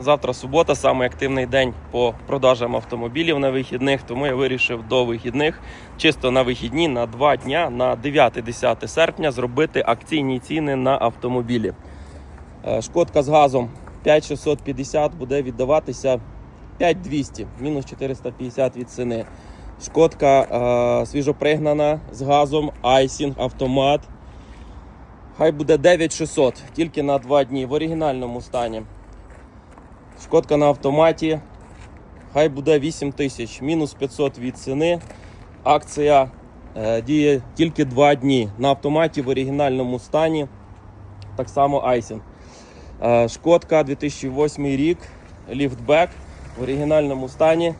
Завтра субота, самий активний день по продажам автомобілів на вихідних, тому я вирішив до вихідних, чисто на вихідні, на два дня, на 9-10 серпня, зробити акційні ціни на автомобілі. Е, Шкодка з газом 5650 буде віддаватися 5200, мінус 450 від ціни. Шкодка е, свіжопригнана з газом, айсінг, автомат. Хай буде 9600, тільки на 2 дні в оригінальному стані. Шкодка на автоматі. Хай буде 8 тисяч, мінус 500 від ціни. Акція е, діє тільки 2 дні. На автоматі в оригінальному стані. Так само айсінг. Е, Шкодка 2008 рік, ліфтбек в оригінальному стані.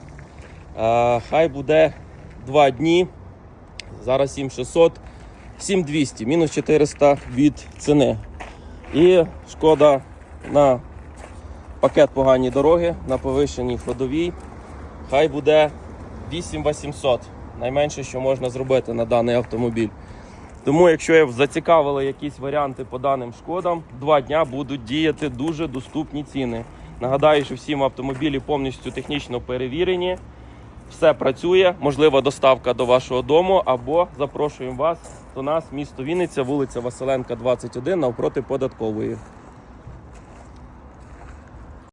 Е, Хай буде 2 дні. Зараз 7600, 7200, мінус 400 від ціни. І шкода на пакет погані дороги на повищеній ходовій. Хай буде 8800. Найменше, що можна зробити на даний автомобіль. Тому, якщо ви зацікавили якісь варіанти по даним шкодам, два дня будуть діяти дуже доступні ціни. Нагадаю, що всі автомобілі повністю технічно перевірені. Все працює, можлива доставка до вашого дому, або запрошуємо вас до нас, місто Вінниця, вулиця Василенка, 21, навпроти податкової.